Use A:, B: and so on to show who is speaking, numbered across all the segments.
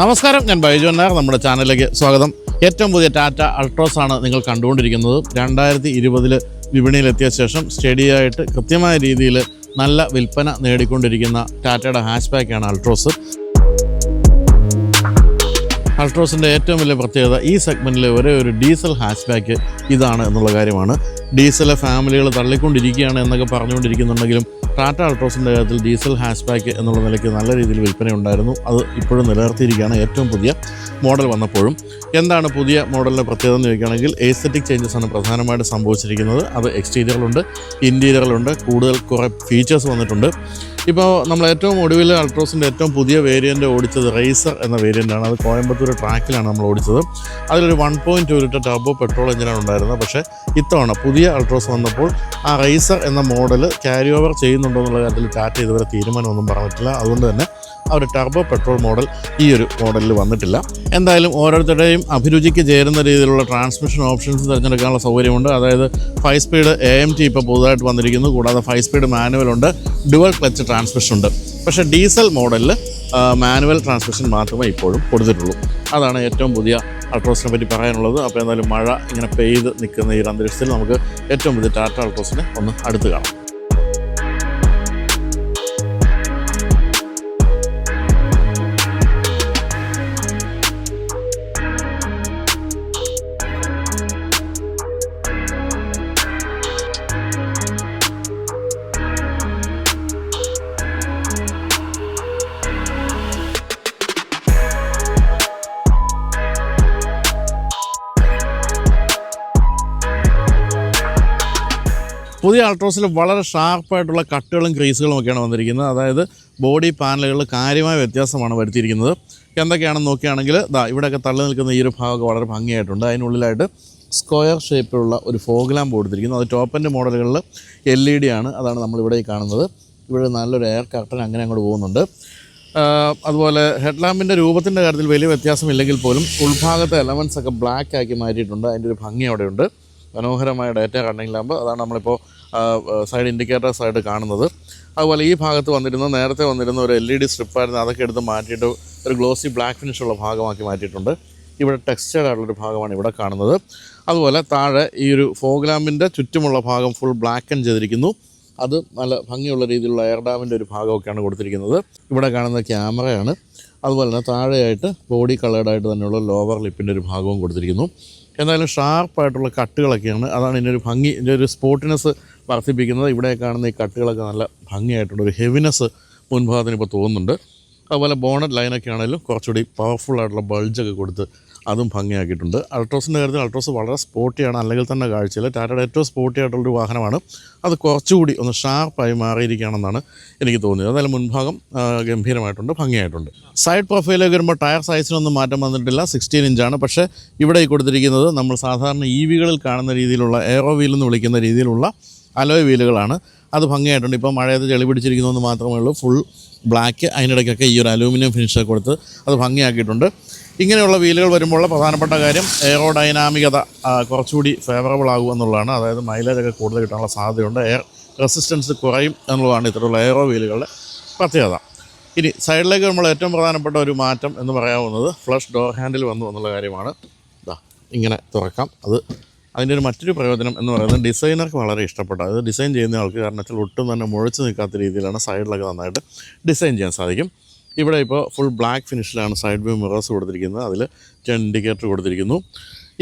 A: നമസ്കാരം ഞാൻ ബൈജു നായർ നമ്മുടെ ചാനലിലേക്ക് സ്വാഗതം. ഏറ്റവും പുതിയ ടാറ്റ അൾട്രോസ് ആണ് നിങ്ങൾ കണ്ടുകൊണ്ടിരിക്കുന്നത്. രണ്ടായിരത്തി ഇരുപതിൽ വിപണിയിലെത്തിയ ശേഷം സ്റ്റഡിയായിട്ട് കൃത്യമായ രീതിയിൽ നല്ല വിൽപ്പന നേടിക്കൊണ്ടിരിക്കുന്ന ടാറ്റയുടെ ഹാഷ് ബാക്കാണ് അൾട്രോസ്. അൾട്രോസിന്റെ ഏറ്റവും വലിയ പ്രത്യേകത ഈ സെഗ്മെന്റിലെ ഒരേ ഒരു ഡീസൽ ഹാച്ച് ബാക്ക് ഇതാണ് എന്നുള്ള കാര്യമാണ്. ഡീസലെ ഫാമിലികൾ തള്ളിക്കൊണ്ടിരിക്കുകയാണ് എന്നൊക്കെ പറഞ്ഞുകൊണ്ടിരിക്കുന്നുണ്ടെങ്കിലും ടാറ്റ അൾട്രോസിന്റെ കാര്യത്തിൽ ഡീസൽ ഹാച്ച് ബാക്ക് എന്നുള്ള നിലയ്ക്ക് നല്ല രീതിയിൽ വിൽപ്പന ഉണ്ടായിരുന്നു അത് ഇപ്പോഴും നിലനിർത്തിയിരിക്കുകയാണ് ഏറ്റവും പുതിയ മോഡൽ വന്നപ്പോഴും. എന്താണ് പുതിയ മോഡലിന്റെ പ്രത്യേകത എന്ന് ചോദിക്കുകയാണെങ്കിൽ എസ്തറ്റിക് ചേഞ്ചസ് ആണ് പ്രധാനമായിട്ട് സംഭവിച്ചിരിക്കുന്നത്. അത് എക്സ്റ്റീരിയറിലുണ്ട് ഇന്റീരിയറിലുണ്ട് കൂടുതൽ കുറേ ഫീച്ചേഴ്സ് വന്നിട്ടുണ്ട്. ഇപ്പോൾ നമ്മൾ ഏറ്റവും ഒടുവിൽ അൾട്രോസിന്റെ ഏറ്റവും പുതിയ വേരിയന്റ് ഓടിച്ചത് റേസർ എന്ന വേരിയന്റാണ് അത് കോയമ്പത്തൂർ ട്രാക്കിലാണ് നമ്മൾ ഓടിച്ചത്. അതിലൊരു one point two litre turbo petrol എഞ്ചിനാണ് ഉണ്ടായിരുന്നത്. പക്ഷേ ഇത്തവണ പുതിയ അൾട്രോസ് വന്നപ്പോൾ ആ റേസർ എന്ന മോഡൽ ക്യാരി ഓവർ ചെയ്യുന്നുണ്ടോ എന്നുള്ള കാര്യത്തിൽ ടാറ്റ ഇതുവരെ തീരുമാനമൊന്നും പറഞ്ഞിട്ടില്ല. അതുകൊണ്ട് തന്നെ ആ ഒരു ടർബോ പെട്രോൾ മോഡൽ ഈ ഒരു മോഡലിൽ വന്നിട്ടില്ല. എന്തായാലും ഓരോരുത്തരുടെയും അഭിരുചിക്ക് ചേരുന്ന രീതിയിലുള്ള ട്രാൻസ്മിഷൻ ഓപ്ഷൻസ് തിരഞ്ഞെടുക്കാനുള്ള സൗകര്യമുണ്ട്. അതായത് five speed A M T ഇപ്പോൾ പുതുതായിട്ട് വന്നിരിക്കുന്നു. കൂടാതെ ഫൈവ് സ്പീഡ് മാനുവൽ ഉണ്ട്. ഡുവൽ ക്ലച്ച് ട്രാൻസ്മിഷൻ ഉണ്ട്. പക്ഷേ ഡീസൽ മോഡലിൽ മാനുവൽ ട്രാൻസ്മിഷൻ മാത്രമേ ഇപ്പോഴും കൊടുത്തിട്ടുള്ളൂ. അതാണ് ഏറ്റവും പുതിയ അൾട്രോസിനെ പറ്റി പറയാനുള്ളത്. അപ്പോൾ എന്തായാലും മഴ ഇങ്ങനെ പെയ്ത് നിൽക്കുന്ന ഈ അന്തരീക്ഷത്തിൽ നമുക്ക് ഏറ്റവും പുതിയ ടാറ്റ അൾട്രോസിനെ ഒന്ന് അടുത്ത് കാണാം. പുതിയ അൾട്രോസിൽ വളരെ ഷാർപ്പായിട്ടുള്ള കട്ടുകളും ക്രീസുകളും ഒക്കെയാണ് വന്നിരിക്കുന്നത്. അതായത് ബോഡി പാനലുകളിൽ കാര്യമായ വ്യത്യാസമാണ് വരുത്തിയിരിക്കുന്നത്. എന്തൊക്കെയാണെന്ന് നോക്കുകയാണെങ്കിൽ ദാ ഇവിടെയൊക്കെ തള്ളി നിൽക്കുന്ന ഈ ഒരു ഭാഗമൊക്കെ വളരെ ഭംഗിയായിട്ടുണ്ട്. അതിനുള്ളിലായിട്ട് സ്ക്വയർ ഷേപ്പിലുള്ള ഒരു ഫോഗ്ലാം കൊടുത്തിരിക്കുന്നു. അത് ടോപ്പ് എന്റെ മോഡലുകളിൽ എൽ ഇ ഡി ആണ്. അതാണ് നമ്മളിവിടെ കാണുന്നത്. ഇവിടെ നല്ലൊരു എയർ കർട്ടൻ അങ്ങനെ അങ്ങോട്ട് പോകുന്നുണ്ട്. അതുപോലെ ഹെഡ്ലാമ്പിന്റെ രൂപത്തിന്റെ കാര്യത്തിൽ വലിയ വ്യത്യാസമില്ലെങ്കിൽ പോലും ഉൾഭാഗത്തെ എലമെൻസ് ഒക്കെ ബ്ലാക്ക് ആക്കി മാറ്റിയിട്ടുണ്ട്. അതിന്റെ ഒരു ഭംഗി അവിടെയുണ്ട്. മനോഹരമായ ഡേറ്റ കണ്ടെങ്കിലാകുമ്പോൾ അതാണ് നമ്മളിപ്പോൾ സൈഡ് ഇൻഡിക്കേറ്റർ സൈഡ് കാണുന്നത്. അതുപോലെ ഈ ഭാഗത്ത് വന്നിരുന്ന നേരത്തെ വന്നിരുന്ന ഒരു എൽ ഇ ഡി സ്ട്രിപ്പായിരുന്നു അതൊക്കെ എടുത്ത് മാറ്റിയിട്ട് ഒരു ഗ്ലോസി ബ്ലാക്ക് ഫിനിഷ് ഉള്ള ഭാഗമാക്കി മാറ്റിയിട്ടുണ്ട്. ഇവിടെ ടെക്സ്റ്റൈഡ് ആയിട്ടുള്ളൊരു ഭാഗമാണ് ഇവിടെ കാണുന്നത്. അതുപോലെ താഴെ ഈ ഒരു ഫോഗ്രാമിന്റെ ചുറ്റുമുള്ള ഭാഗം ഫുൾ ബ്ലാക്കൻ ചെയ്തിരിക്കുന്നു. അത് നല്ല ഭംഗിയുള്ള രീതിയിലുള്ള എയർ ഡാമിന്റെ ഒരു ഭാഗമൊക്കെയാണ് കൊടുത്തിരിക്കുന്നത്. ഇവിടെ കാണുന്ന ക്യാമറയാണ്. അതുപോലെ തന്നെ താഴെയായിട്ട് ബോഡി കളേർഡായിട്ട് തന്നെയുള്ള ലോവർ ലിപ്പിന്റെ ഒരു ഭാഗവും കൊടുത്തിരിക്കുന്നു. എന്തായാലും ഷാർപ്പായിട്ടുള്ള കട്ടുകളൊക്കെയാണ്. അതാണ് ഇതിന്റെ ഒരു ഭംഗി ഇതിന്റെ ഒരു സ്പോർട്ടിനെസ് വർദ്ധിപ്പിക്കുന്നത്. ഇവിടെ കാണുന്ന ഈ കട്ടുകളൊക്കെ നല്ല ഭംഗിയായിട്ടുണ്ട്. ഒരു ഹെവിനെസ് മുൻഭാഗത്തിന് ഇപ്പോൾ തോന്നുന്നുണ്ട്. അതുപോലെ ബോണറ്റ് ലൈനൊക്കെ ആണെങ്കിലും കുറച്ചുകൂടി പവർഫുൾ ആയിട്ടുള്ള ബൾജൊക്കെ കൊടുത്ത് അതും ഭംഗിയാക്കിയിട്ടുണ്ട്. അൾട്രോസിന്റെ കാര്യത്തിൽ അൾട്രോസ് വളരെ സ്പോർട്ടിയാണ് അല്ലെങ്കിൽ തന്നെ കാഴ്ചയിൽ ടാറ്റയുടെ ഏറ്റവും സ്പോർട്ടി ആയിട്ടുള്ളൊരു വാഹനമാണ്. അത് കുറച്ചുകൂടി ഒന്ന് ഷാർപ്പായി മാറിയിരിക്കുകയാണെന്നാണ് എനിക്ക് തോന്നിയത്. അതായത് മുൻഭാഗം ഗംഭീരമായിട്ടുണ്ട് ഭംഗിയായിട്ടുണ്ട്. സൈഡ് പ്രൊഫൈലിലേക്ക് വരുമ്പോൾ ടയർ സൈസിനൊന്നും മാറ്റം വന്നിട്ടില്ല. സിക്സ്റ്റീൻ ഇഞ്ചാണ് പക്ഷേ ഇവിടെ ഈ കൊടുത്തിരിക്കുന്നത് നമ്മൾ സാധാരണ ഇ വികളിൽ കാണുന്ന രീതിയിലുള്ള എയറോ വീൽ എന്ന് വിളിക്കുന്ന രീതിയിലുള്ള അലോയ് വീലുകളാണ്. അത് ഭംഗിയായിട്ടുണ്ട്. ഇപ്പോൾ മഴയത്ത് ചെളി പിടിച്ചിരിക്കുന്നു എന്ന് മാത്രമേ ഉള്ളൂ. ഫുൾ ബ്ലാക്ക് അതിനിടയ്ക്കൊക്കെ ഈ ഒരു അലൂമിനിയം ഫിനിഷ് കൊടുത്ത് അത് ഭംഗിയാക്കിയിട്ടുണ്ട്. ഇങ്ങനെയുള്ള വീലുകൾ വരുമ്പോൾ പ്രധാനപ്പെട്ട കാര്യം എയറോഡൈനാമികത കുറച്ചുകൂടി ഫേവറബിൾ ആകും എന്നുള്ളതാണ്. അതായത് മൈലേജൊക്കെ കൂടുതൽ കിട്ടാനുള്ള സാധ്യതയുണ്ട്. എയർ റെസിസ്റ്റൻസ് കുറയും എന്നുള്ളതാണ് ഇത്തരത്തിലുള്ള എയറോ വീലുകളുടെ പ്രത്യേകത. ഇനി സൈഡിലേക്ക് നമ്മൾ ഏറ്റവും പ്രധാനപ്പെട്ട ഒരു മാറ്റം എന്ന് പറയാവുന്നത് ഫ്ലഷ് ഡോർ ഹാൻഡിൽ വന്നു എന്നുള്ള കാര്യമാണ്. ഇങ്ങനെ തുറക്കാം. അത് അതിന്റെ ഒരു മറ്റൊരു പ്രയോജനം എന്ന് പറയുന്നത് ഡിസൈനർക്ക് വളരെ ഇഷ്ടപ്പെട്ട. അത് ഡിസൈൻ ചെയ്യുന്ന ആൾക്ക് കാരണം വെച്ചാൽ ഒട്ടും തന്നെ മുഴച്ച് നിൽക്കാത്ത രീതിയിലാണ് സൈഡിലൊക്കെ നന്നായിട്ട് ഡിസൈൻ ചെയ്യാൻ സാധിക്കും. ഇവിടെ ഇപ്പോൾ ഫുൾ ബ്ലാക്ക് ഫിനിഷിലാണ് സൈഡ് വ്യൂ മിറേഴ്സ് കൊടുത്തിരിക്കുന്നത്. അതിൽ ടെൻ ഇൻഡിക്കേറ്റർ കൊടുത്തിരിക്കുന്നു.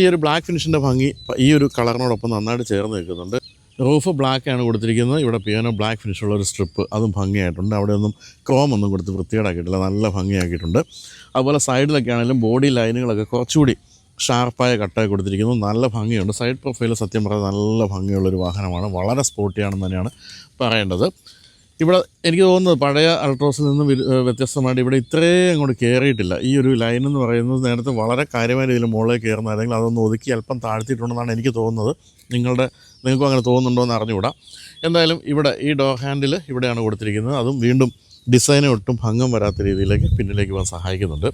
A: ഈ ഒരു ബ്ലാക്ക് ഫിനിഷിന്റെ ഭംഗി ഈ ഒരു കളറിനോടൊപ്പം നന്നായിട്ട് ചേർന്ന് നിൽക്കുന്നുണ്ട്. റൂഫ് ബ്ലാക്ക് ആണ് കൊടുത്തിരിക്കുന്നത്. ഇവിടെ പിയാനോ ബ്ലാക്ക് ഫിനിഷുള്ള ഒരു സ്ട്രിപ്പ് അതും ഭംഗിയായിട്ടുണ്ട്. അവിടെ ഒന്നും ക്രോം ഒന്നും കൊടുത്ത് വൃത്തികേടാക്കിയിട്ടില്ല. നല്ല ഭംഗിയാക്കിയിട്ടുണ്ട്. അതുപോലെ സൈഡിലൊക്കെ ആണെങ്കിലും ബോഡി ലൈനുകളൊക്കെ കുറച്ചുകൂടി ഷാർപ്പായ കട്ടായി കൊടുത്തിരിക്കുന്നു. നല്ല ഭംഗിയുണ്ട്. സൈഡ് പ്രൊഫൈൽ സത്യം പറഞ്ഞാൽ നല്ല ഭംഗിയുള്ളൊരു വാഹനമാണ്. വളരെ സ്പോർട്ടിയാണെന്ന് തന്നെയാണ് പറയേണ്ടത്. ഇവിടെ എനിക്ക് തോന്നുന്നത് പഴയ അൾട്രോസിൽ നിന്ന് വ്യത്യസ്തമായിട്ട് ഇവിടെ ഇത്രയും അങ്ങോട്ട് കയറിയിട്ടില്ല ഈ ഒരു ലൈൻ എന്ന് പറയുന്നത് നേരത്തെ വളരെ കാര്യമായ രീതിയിൽ മുകളിലേക്ക് അല്ലെങ്കിൽ അതൊന്ന് ഒതുക്കി അല്പം താഴ്ത്തിയിട്ടുണ്ടെന്നാണ് എനിക്ക് തോന്നുന്നത്. നിങ്ങളുടെ നിങ്ങൾക്കും അങ്ങനെ തോന്നുന്നുണ്ടോ എന്ന് അറിഞ്ഞുകൂടാ. എന്തായാലും ഇവിടെ ഈ ഡോർ ഹാൻഡിൽ ഇവിടെയാണ് കൊടുത്തിരിക്കുന്നത്. അതും വീണ്ടും ഡിസൈനെ ഒട്ടും ഭംഗം വരാത്ത രീതിയിലേക്ക് പിന്നിലേക്ക് പോകാൻ സഹായിക്കുന്നുണ്ട്.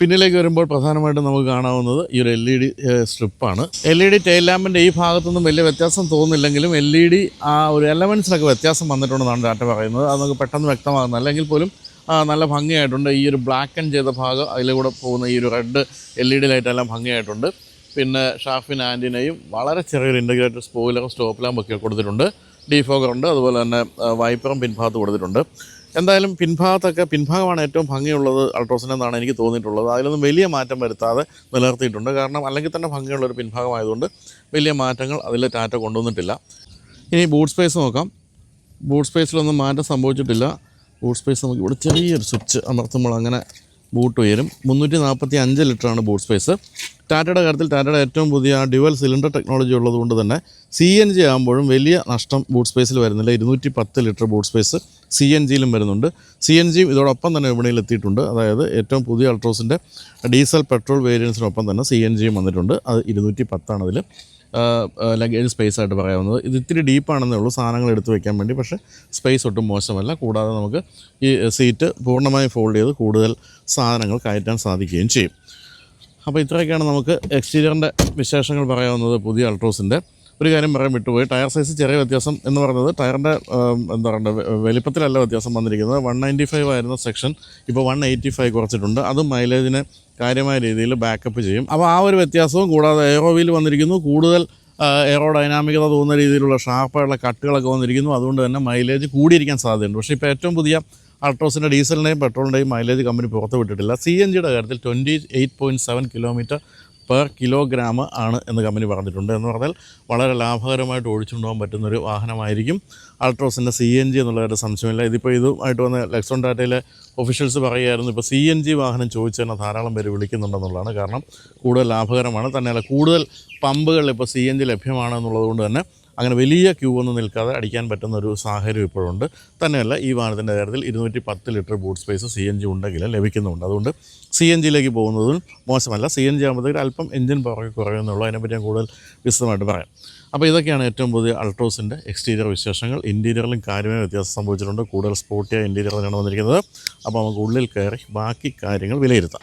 A: പിന്നിലേക്ക് വരുമ്പോൾ പ്രധാനമായിട്ടും നമുക്ക് കാണാവുന്നത് ഈ ഒരു എൽ ഇ ഡി സ്ട്രിപ്പാണ് എൽ ഇ ഡി ടെയിൽ ലാമ്പിന്റെ ഈ ഭാഗത്തുനിന്നും വലിയ വ്യത്യാസം തോന്നുന്നില്ലെങ്കിലും എൽ ഇ ഡി ആ ഒരു എലമെൻസിനൊക്കെ വ്യത്യാസം വന്നിട്ടുണ്ടെന്നാണ് ഡാറ്റ പറയുന്നത്. അത് നമുക്ക് പെട്ടെന്ന് വ്യക്തമാകുന്നത് അല്ലെങ്കിൽ പോലും നല്ല ഭംഗിയായിട്ടുണ്ട്. ഈ ഒരു ബ്ലാക്ക് ആൻഡ് ചെയ്ത ഭാഗം അതിലൂടെ പോകുന്ന ഈ ഒരു റെഡ് എൽ ഇ ഡി ലൈറ്റെല്ലാം ഭംഗിയായിട്ടുണ്ട്. പിന്നെ ഷാഫിൻ ആന്റിനയും വളരെ ചെറിയൊരു ഇന്റഗ്രേറ്റഡ് സ്പോയിലറും സ്റ്റോപ്പ് ലാമ്പൊക്കെ കൊടുത്തിട്ടുണ്ട്. ഡീഫോഗർ ഉണ്ട്. അതുപോലെ തന്നെ വൈപ്പറും പിൻഭാഗത്ത് കൊടുത്തിട്ടുണ്ട്. എന്തായാലും പിൻഭാഗത്തൊക്കെ പിൻഭാഗമാണ് ഏറ്റവും ഭംഗിയുള്ളത് അൾട്രോസിന് എന്നാണ് എനിക്ക് തോന്നിയിട്ടുള്ളത്. അതിലൊന്നും വലിയ മാറ്റം വരുത്താതെ നിലനിർത്തിയിട്ടുണ്ട്. കാരണം അല്ലെങ്കിൽ തന്നെ ഭംഗിയുള്ള ഒരു പിൻഭാഗമായതുകൊണ്ട് വലിയ മാറ്റങ്ങൾ അതിൽ ടാറ്റ കൊണ്ടുവന്നിട്ടില്ല. ഇനി ബൂട്ട് സ്പേസ് നോക്കാം. ബൂട്ട് സ്പേസിലൊന്നും മാറ്റം സംഭവിച്ചിട്ടില്ല. ബൂട്ട് സ്പേസ് നമുക്ക് ഇവിടെ ചെറിയൊരു സ്വിച്ച് അമർത്തുമ്പോൾ അങ്ങനെ ബൂട്ട് ഉയരും. മുന്നൂറ്റി നാൽപ്പത്തി അഞ്ച് ലിറ്ററാണ് ബൂട്ട് സ്പേസ്. ടാറ്റയുടെ കാര്യത്തിൽ ടാറ്റയുടെ ഏറ്റവും പുതിയ ഡ്യുവൽ സിലിണ്ടർ ടെക്നോളജി ഉള്ളതുകൊണ്ട് തന്നെ സി എൻ ജി ആകുമ്പോഴും വലിയ നഷ്ടം ബൂട്ട് സ്പേസിൽ വരുന്നില്ല. ഇരുന്നൂറ്റി പത്ത് litre boot space. C N ജിയിലും വരുന്നുണ്ട്. സി എൻ ജിയും ഇതോടൊപ്പം തന്നെ വിപണിയിൽ എത്തിയിട്ടുണ്ട് അതായത് ഏറ്റവും പുതിയ അൾട്രോസിന്റെ ഡീസൽ പെട്രോൾ വേരിയൻസിനൊപ്പം തന്നെ സി എൻ ജിയും വന്നിട്ടുണ്ട്. അത് ഇരുന്നൂറ്റി പത്താണ് അതിൽ ലഗേജ് സ്പേസ് ആയിട്ട് പറയാവുന്നത്. ഇത് ഇത്തിരി ഡീപ്പാണെന്നേ ഉള്ളൂ. സാധനങ്ങൾ എടുത്തു വയ്ക്കാൻ വേണ്ടി. പക്ഷേ സ്പേസ് ഒട്ടും മോശമല്ല. കൂടാതെ നമുക്ക് ഈ സീറ്റ് പൂർണമായും ഫോൾഡ് ചെയ്ത് കൂടുതൽ സാധനങ്ങൾ കയറ്റാൻ സാധിക്കുകയും ചെയ്യും. അപ്പോൾ ഇത്രയൊക്കെയാണ് നമുക്ക് എക്സ്റ്റീരിയറിന്റെ വിശേഷങ്ങൾ പറയാവുന്നത് പുതിയ അൾട്രോസിന്റെ ഒരു കാര്യം പറയാൻ വിട്ടുപോയി. ടയർ സൈസ് ചെറിയ വ്യത്യാസം എന്ന് പറയുന്നത് ടയറിന്റെ എന്താ പറയുക വലിപ്പത്തിലല്ല വ്യത്യാസം വന്നിരിക്കുന്നത്. വൺ നയന്റി ഫൈവ് ആയിരുന്ന സെക്ഷൻ ഇപ്പോൾ വൺ എയ്റ്റി ഫൈവ് കുറച്ചിട്ടുണ്ട്. അത് മൈലേജിനെ കാര്യമായ രീതിയിൽ ബാക്കപ്പ് ചെയ്യും. അപ്പോൾ ആ ഒരു വ്യത്യാസവും കൂടാതെ എയറോ വീൽ വന്നിരിക്കുന്നു. കൂടുതൽ എയറോ ഡൈനാമികത തോന്നുന്ന രീതിയിലുള്ള ഷാർപ്പായുള്ള കട്ടുകളൊക്കെ വന്നിരിക്കുന്നു. അതുകൊണ്ട് തന്നെ മൈലേജ് കൂടിയിരിക്കാൻ സാധ്യതയുണ്ട്. പക്ഷേ ഇപ്പോൾ ഏറ്റവും പുതിയ അൾട്രോസിന്റെ ഡീസലിന്റെയും പെട്രോളിന്റെയും മൈലേജ് കമ്പനി പുറത്ത് വിട്ടിട്ടില്ല. സി എൻ ജിയുടെ കാര്യത്തിൽ twenty eight point seven kilometre per kilogram ആണ് എന്ന് കമ്പനി പറഞ്ഞിട്ടുണ്ട്. എന്ന് പറഞ്ഞാൽ വളരെ ലാഭകരമായിട്ട് ഓടിച്ചുകൊണ്ടുപോകാൻ പറ്റുന്നൊരു വാഹനമായിരിക്കും. അൾട്രോസിന്റെ സി എൻ ജി എന്നുള്ളൊരു സംശയമില്ല. ഇതിപ്പോൾ ഇതുമായിട്ട് വന്ന ലെക്സോൺ ടാറ്റയിലെ ഒഫീഷ്യൽസ് പറയുമായിരുന്നു ഇപ്പോൾ സി എൻ ജി വാഹനം ചോദിച്ചു തന്നെ ധാരാളം പേര് വിളിക്കുന്നുണ്ടെന്നുള്ളതാണ് കാരണം കൂടുതൽ ലാഭകരമാണ്. തന്നെയല്ല കൂടുതൽ പമ്പുകളിൽ ഇപ്പോൾ സി എൻ ജി ലഭ്യമാണെന്നുള്ളത് കൊണ്ട് തന്നെ അങ്ങനെ വലിയ ക്യൂ ഒന്നും നിൽക്കാതെ അടിക്കാൻ പറ്റുന്ന ഒരു സാഹചര്യം ഇപ്പോഴുണ്ട്. തന്നെയല്ല ഈ വാഹനത്തിന്റെ കാര്യത്തിൽ ഇരുന്നൂറ്റി പത്ത് litre boot space C N G ഉണ്ടെങ്കിൽ ലഭിക്കുന്നുണ്ട്. അതുകൊണ്ട് സി എൻ ജിയിലേക്ക് പോകുന്നതും മോശമല്ല. സി എൻ ജി ആകുമ്പോഴത്തേക്ക് അല്പം എഞ്ചിൻ പുറകെ കുറയുന്നുള്ളൂ അതിനെപ്പറ്റി ഞാൻ കൂടുതൽ വിശദമായിട്ട് പറയാം. അപ്പോൾ ഇതൊക്കെയാണ് ഏറ്റവും പുതിയ അൾട്രോസിന്റെ എക്സ്റ്റീരിയർ വിശേഷങ്ങൾ. ഇന്റീരിയറിലും കാര്യമായ വ്യത്യാസം സംഭവിച്ചിട്ടുണ്ട്. കൂടുതൽ സ്പോർട്ടിയായ ഇന്റീരിയർ തന്നെയാണ് വന്നിരിക്കുന്നത്. അപ്പോൾ നമുക്ക് ഉള്ളിൽ കയറി ബാക്കി കാര്യങ്ങൾ വിലയിരുത്താം.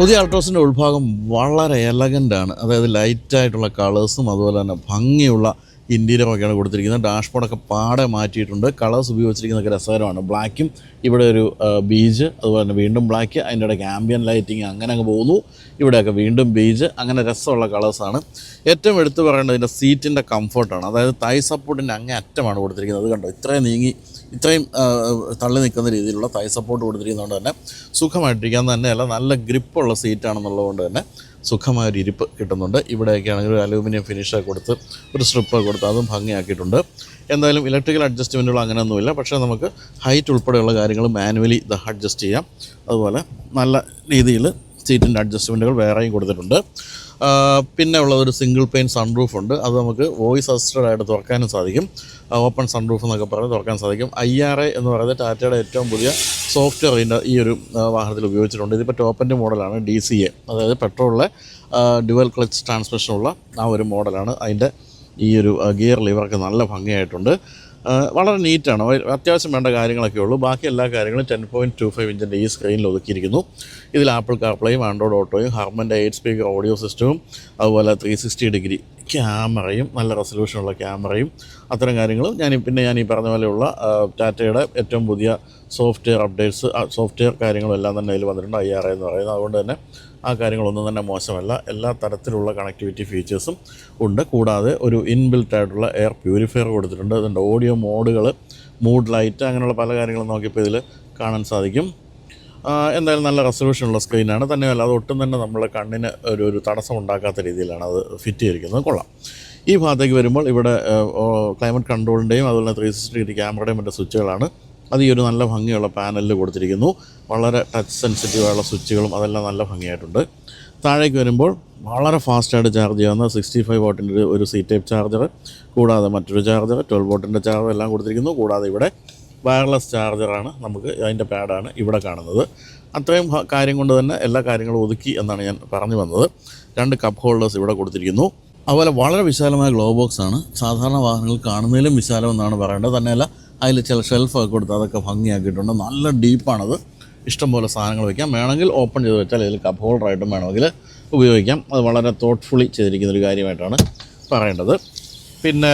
A: പുതിയ അൾട്രോസിന്റെ ഉൾഭാഗം വളരെ എലഗന്റ് ആണ്. അതായത് ലൈറ്റായിട്ടുള്ള കളേഴ്സും അതുപോലെ തന്നെ ഭംഗിയുള്ള ഇന്റീരിയറൊക്കെയാണ് കൊടുത്തിരിക്കുന്നത്. ഡാഷ്ബോർഡൊക്കെ പാടെ മാറ്റിയിട്ടുണ്ട്. കളേഴ്സ് ഉപയോഗിച്ചിരിക്കുന്നതൊക്കെ രസകരമാണ്. ബ്ലാക്കും ഇവിടെ ഒരു ബീജ് അതുപോലെ തന്നെ വീണ്ടും ബ്ലാക്ക് അതിന്റെ ഇടയ്ക്ക് ആംബിയൻ ലൈറ്റിങ് അങ്ങനെ അങ്ങ് പോകുന്നു. ഇവിടെയൊക്കെ വീണ്ടും ബീജ് അങ്ങനെ രസമുള്ള കളേഴ്സാണ് ഏറ്റവും എടുത്തു പറയേണ്ടത് ഇതിന്റെ സീറ്റിന്റെ കംഫർട്ടാണ് അതായത് തൈ സപ്പോർട്ടിന്റെ അങ്ങേ അറ്റമാണ് കൊടുത്തിരിക്കുന്നത്. അത് കണ്ടോ? ഇത്രയും നീങ്ങി ഇത്രയും തള്ളി നിൽക്കുന്ന രീതിയിലുള്ള തൈ സപ്പോർട്ട് കൊടുത്തിരിക്കുന്നതുകൊണ്ട് തന്നെ സുഖമായിട്ടിരിക്കാൻ തന്നെയല്ല നല്ല ഗ്രിപ്പുള്ള സീറ്റാണെന്നുള്ളത് കൊണ്ട് തന്നെ സുഖമായൊരു ഇരിപ്പ് കിട്ടുന്നുണ്ട്. ഇവിടെയൊക്കെ ആണെങ്കിൽ ഒരു അലൂമിനിയം ഫിനിഷൊക്കെ കൊടുത്ത് ഒരു സ്ട്രിപ്പ് കൊടുത്ത് അതും ഭംഗിയാക്കിയിട്ടുണ്ട്. എന്തായാലും ഇലക്ട്രിക്കൽ അഡ്ജസ്റ്റ്മെന്റുകൾ അങ്ങനെയൊന്നുമില്ല. പക്ഷേ നമുക്ക് ഹൈറ്റ് ഉൾപ്പെടെയുള്ള കാര്യങ്ങൾ മാനുവലി ഇത് അഡ്ജസ്റ്റ് ചെയ്യാം. അതുപോലെ നല്ല രീതിയിൽ സീറ്റിന്റെ അഡ്ജസ്റ്റ്മെന്റുകൾ വേറെയും കൊടുത്തിട്ടുണ്ട്. പിന്നെ ഉള്ള ഒരു സിംഗിൾ പെയിൻ സൺറൂഫ് ഉണ്ട്. അത് നമുക്ക് വോയിസ് അസിസ്റ്റഡ് ആയിട്ട് തുറക്കാനും സാധിക്കും. ഓപ്പൺ സൺറൂഫ് എന്നൊക്കെ പറഞ്ഞ് തുറക്കാൻ സാധിക്കും. ഐ ആർ എ എന്ന് പറയുന്നത് ടാറ്റയുടെ ഏറ്റവും പുതിയ സോഫ്റ്റ്വെയർ ഇതിന്റെ ഈ ഒരു വാഹനത്തിൽ ഉപയോഗിച്ചിട്ടുണ്ട്. ഇതിപ്പോൾ ടോപ്പിന്റെ മോഡലാണ് ഡി സി എ അതായത് പെട്രോളിലെ ഡ്യുവൽ ക്ലച്ച് ട്രാൻസ്മിഷനുള്ള ആ ഒരു മോഡലാണ് അതിന്റെ ഈ ഒരു ഗിയർ ലിവറൊക്കെ നല്ല ഭംഗിയായിട്ടുണ്ട്. വളരെ നീറ്റാണ്. അത്യാവശ്യം വേണ്ട കാര്യങ്ങളൊക്കെ ഉള്ളൂ. ബാക്കി എല്ലാ കാര്യങ്ങളും ടെൻ പോയിന്റ് ടു ഫൈവ് ഇഞ്ചിന്റെ ഈ സ്ക്രീനിൽ ഒതുക്കിയിരിക്കുന്നു. ഇതിൽ ആപ്പിൾ കാർപ്ലേയും ആൻഡ്രോയിഡ് ഓട്ടോയും ഹർമന്റെ എയ്റ്റ് സ്പീക്കർ ഓഡിയോ സിസ്റ്റവും അതുപോലെ ത്രീ സിക്സ്റ്റി ഡിഗ്രി ക്യാമറയും നല്ല റെസൊല്യൂഷനുള്ള ക്യാമറയും അത്തരം കാര്യങ്ങളും ഞാൻ പിന്നെ ഞാൻ ഈ പറഞ്ഞ പോലെയുള്ള ടാറ്റയുടെ ഏറ്റവും പുതിയ സോഫ്റ്റ്വെയർ അപ്ഡേറ്റ്സ് സോഫ്റ്റ്വെയർ കാര്യങ്ങളും എല്ലാം തന്നെ അതിൽ വന്നിട്ടുണ്ട്. ഐ ആർ എന്ന് പറയുന്നത്. അതുകൊണ്ട് തന്നെ ആ കാര്യങ്ങളൊന്നും തന്നെ മോശമല്ല. എല്ലാ തരത്തിലുള്ള കണക്ടിവിറ്റി ഫീച്ചേഴ്സും ഉണ്ട്. കൂടാതെ ഒരു ഇൻബിൽറ്റ് ആയിട്ടുള്ള എയർ പ്യൂരിഫയർ കൊടുത്തിട്ടുണ്ട്. അതുകൊണ്ട് ഓഡിയോ മോഡുകൾ മൂഡ് ലൈറ്റ് അങ്ങനെയുള്ള പല കാര്യങ്ങളും നോക്കിയപ്പോൾ ഇതിൽ കാണാൻ സാധിക്കും. എന്തായാലും നല്ല റെസൊല്യൂഷനുള്ള സ്ക്രീനാണ് തന്നെയല്ല അത് ഒട്ടും തന്നെ നമ്മുടെ കണ്ണിന് ഒരു ഒരു തടസ്സം ഉണ്ടാക്കാത്ത രീതിയിലാണ് അത് ഫിറ്റ് ചെയ്തിരിക്കുന്നത്. കൊള്ളാം. ഈ ഭാഗത്തേക്ക് വരുമ്പോൾ ഇവിടെ ക്ലൈമറ്റ് കൺട്രോളിന്റെയും അതുപോലെ ത്രീ സിക്സ്റ്റി ഡിഗ്രി ക്യാമറയുടെയും മറ്റേ സ്വിച്ചുകളാണ് അത് ഈ ഒരു നല്ല ഭംഗിയുള്ള പാനലിൽ കൊടുത്തിരിക്കുന്നു. വളരെ ടച്ച് സെൻസിറ്റീവായുള്ള സ്വിച്ചുകളും അതെല്ലാം നല്ല ഭംഗിയായിട്ടുണ്ട്. താഴേക്ക് വരുമ്പോൾ വളരെ ഫാസ്റ്റായിട്ട് ചാർജ് ചെയ്യാവുന്ന സിക്സ്റ്റി ഫൈവ് വോട്ടിന്റെ ഒരു സി ടൈപ്പ് ചാർജർ കൂടാതെ മറ്റൊരു ചാർജർ ട്വൽവ് വോട്ടിന്റെ ചാർജർ എല്ലാം കൊടുത്തിരിക്കുന്നു. കൂടാതെ ഇവിടെ വയർലെസ് ചാർജറാണ് നമുക്ക് അതിന്റെ പാഡാണ് ഇവിടെ കാണുന്നത്. അത്രയും കാര്യം കൊണ്ട് തന്നെ എല്ലാ കാര്യങ്ങളും ഒതുക്കി എന്നാണ് ഞാൻ പറഞ്ഞു വന്നത്. രണ്ട് കപ്പ് ഹോൾഡേഴ്സ് ഇവിടെ കൊടുത്തിരിക്കുന്നു. അതുപോലെ വളരെ വിശാലമായ ഗ്ലോ ബോക്സ് ആണ്. സാധാരണ വാഹനങ്ങൾ കാണുന്നതിലും വിശാലമെന്നാണ് പറയേണ്ടത്. തന്നെയല്ല അതിൽ ചില ഷെൽഫൊക്കെ കൊടുത്ത് അതൊക്കെ ഭംഗിയാക്കിയിട്ടുണ്ട്. നല്ല ഡീപ്പാണത് ഇഷ്ടംപോലെ സാധനങ്ങൾ വയ്ക്കാം വേണമെങ്കിൽ ഓപ്പൺ ചെയ്ത് വെച്ചാൽ ഇതിൽ കപ്പ് ഹോൾഡറായിട്ടും വേണമെങ്കിൽ ഉപയോഗിക്കാം. അത് വളരെ തോട്ട്ഫുള്ളി ചെയ്തിരിക്കുന്ന ഒരു കാര്യമായിട്ടാണ് പറയേണ്ടത്. പിന്നെ